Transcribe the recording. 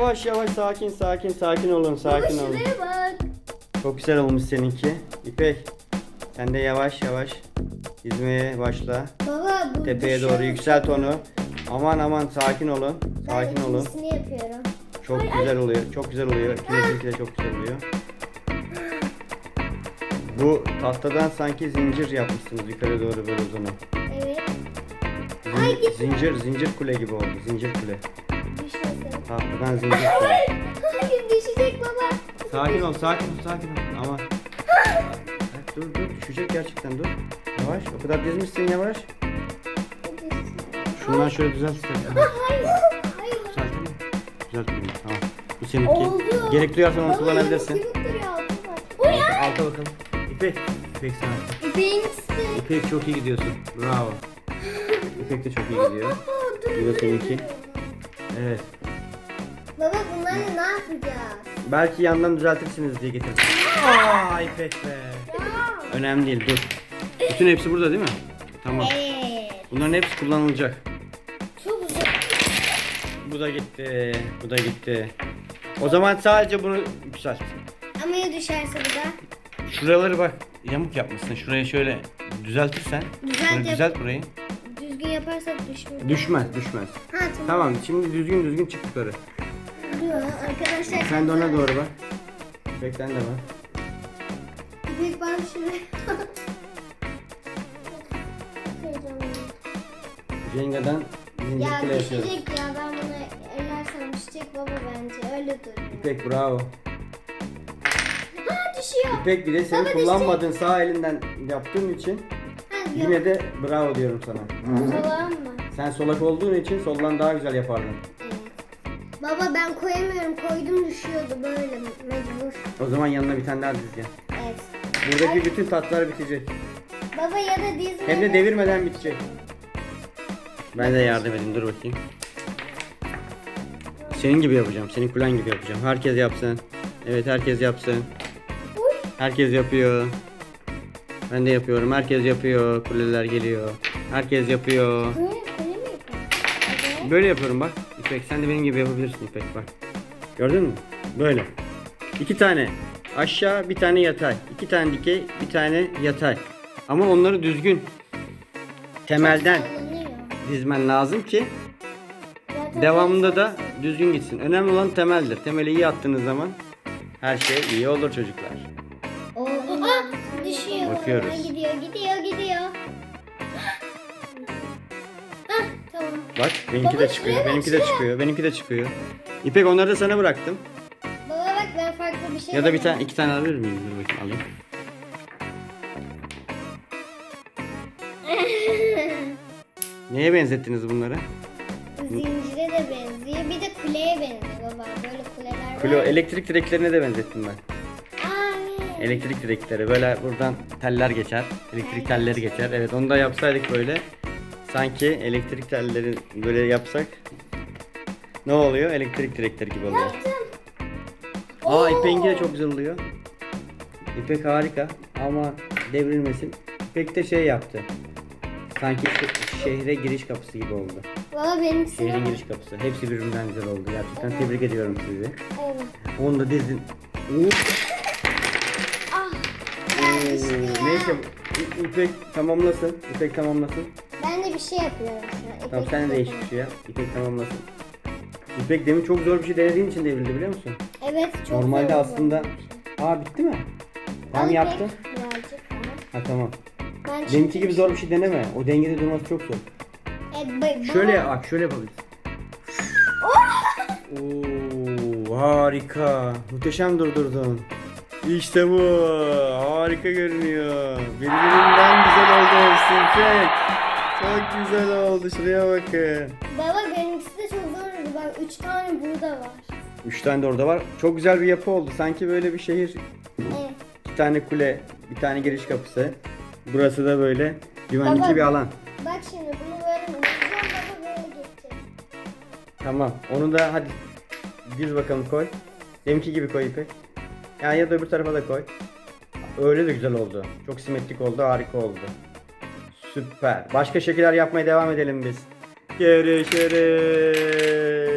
yavaş yavaş sakin sakin sakin olun sakin Baba olun. şuraya bak. Çok güzel olmuş seninki. İpek sen de yavaş yavaş dizmeye başla. Baba bu Tepeye düşüyor. doğru yükselt onu. Aman aman sakin olun. Sakin Ben olun. yapıyorum. Çok güzel oluyor. Çok güzel oluyor. İkinci de çok güzel oluyor. Bu tahtadan sanki zincir yapmışsınız yukarı doğru böyle uzanan. Evet. Zin- Ay, gitme. zincir zincir kule gibi oldu. Zincir kule. Düşmesin. Tahtadan zincir kule. Hayır. Düşecek baba. Sakin ol, sakin ol, sakin ol. Ama Evet, dur dur düşecek gerçekten dur. Yavaş. O kadar dizmişsin yavaş. Şundan şöyle düzelt istersen. Hayır. Hayır. Düzeltelim. Düzeltelim. Tamam. Bu seninki. Oldu. Gerek duyarsan onu kullanabilirsin. Alta, alta bakalım. İpek. İpek sana. İpeğin üstü. İpek çok iyi gidiyorsun. Bravo. İpek de çok iyi gidiyor. Bu da seninki. Evet. Baba bunları ne yapacağız? Belki yandan düzeltirsiniz diye getirdim. Aa İpek be. Önemli değil dur. Bütün hepsi burada değil mi? Tamam. Evet. Bunların hepsi kullanılacak. Çok güzel. Bu da gitti. Bu da gitti. O zaman sadece bunu yükselt. Ama ya düşerse bu da? Şuraları bak yamuk yapmışsın. Şurayı şöyle düzeltirsen. Düzelt Şöyle yap- düzelt burayı. Düzgün yaparsak düşmüyor. Düşmez düşmez. Ha tamam. Tamam şimdi düzgün düzgün çık yukarı. Arkadaşlar. Sen de ona doğru bak. İpekten de bak. İpek bak şuraya. Jenga'dan zincir ya yapıyoruz. düşecek ya ben bunu ellersem düşecek baba bence öyle duruyor. İpek bravo. Ha düşüyor. İpek bir de senin Baba kullanmadığın sağ elinden yaptığın için yine de bravo diyorum sana. Solağım mı? Sen solak olduğun için soldan daha güzel yapardın. Baba ben koyamıyorum. Koydum düşüyordu böyle mecbur. O zaman yanına bir tane daha diz gel. Evet. Buradaki bütün tatlar bitecek. Baba ya da dizme. Hem de devirmeden bitecek. Ben de yardım edeyim dur bakayım. Senin gibi yapacağım. Senin kulen gibi yapacağım. Herkes yapsın. Evet herkes yapsın. Herkes yapıyor. Ben de yapıyorum. Herkes yapıyor. Kuleler geliyor. Herkes yapıyor. Böyle kule mi yapıyorsun? Böyle yapıyorum bak. İpek sen de benim gibi yapabilirsin İpek bak. Gördün mü? Böyle. İki tane aşağı bir tane yatay. İki tane dikey bir tane yatay. Ama onları düzgün temelden dizmen lazım ki devamında da düzgün gitsin. Önemli olan temeldir. Temeli iyi attığınız zaman her şey iyi olur çocuklar. Düşüyor. Bakıyoruz. Gidiyor, gidiyor, gidiyor. Hah, tamam. Bak benimki Baba de çıkıyor. şuraya bak, Benimki de şuraya. çıkıyor. Benimki de çıkıyor. İpek onları da sana bıraktım. Baba bak ben farklı bir şey Ya da bir tane iki tane alabilir miyim? Dur bakayım alayım. Neye benzettiniz bunları? Zincire de benziyor. Bir de kuleye benziyor baba. Böyle kuleler var. Klo elektrik direklerine de benzettim ben. Elektrik direkleri böyle buradan teller geçer. Elektrik telleri geçer. Evet onu da yapsaydık böyle. Sanki elektrik telleri böyle yapsak ne oluyor? Elektrik direkleri gibi oluyor. Aa Oo. İpek'inki de çok güzel oluyor. İpek harika ama devrilmesin. İpek de şey yaptı. Sanki şe- şehre giriş kapısı gibi oldu. Baba benimkisi Şehrin giriş kapısı. Hepsi birbirinden güzel oldu. Gerçekten tebrik ediyorum sizi. Evet. Onu da dizin. Hop. Neyse İ- İpek tamamlasın. İpek tamamlasın. Ben de bir şey yapıyorum şu an. Tamam İpek sen de değişik bir şey yap. İpek tamamlasın. İpek demin çok zor bir şey denediğin için devrildi biliyor musun? Evet çok Normalde zor aslında... bu. Aa bitti mi? Tam Al yaptı. İpek, Birazcık. Ha tamam. Ben Benimki gibi zor bir şey deneme. O dengede durması çok zor. Evet, ba- Şöyle baba- bak şöyle yapabiliriz. Oo harika. Muhteşem durdurdun. İşte bu. Harika görünüyor. Birbirinden güzel oldu hepsi. İpek. Çok güzel oldu. Şuraya bakın. Baba benimkisi de çok zordu. Bak üç tane burada var. Üç tane de orada var. Çok güzel bir yapı oldu. Sanki böyle bir şehir. Evet. İki tane kule, bir tane giriş kapısı. Burası da böyle güvenlikli Baba. bir alan. Bak şimdi bunu böyle vuracağım baba böyle geçecek. Tamam. Onu da hadi diz bakalım koy. Benimki gibi koy İpek. Yani ya da öbür tarafa da koy. Öyle de güzel oldu. Çok simetrik oldu. Harika oldu. Süper. Başka şekiller yapmaya devam edelim biz. Görüşürüz.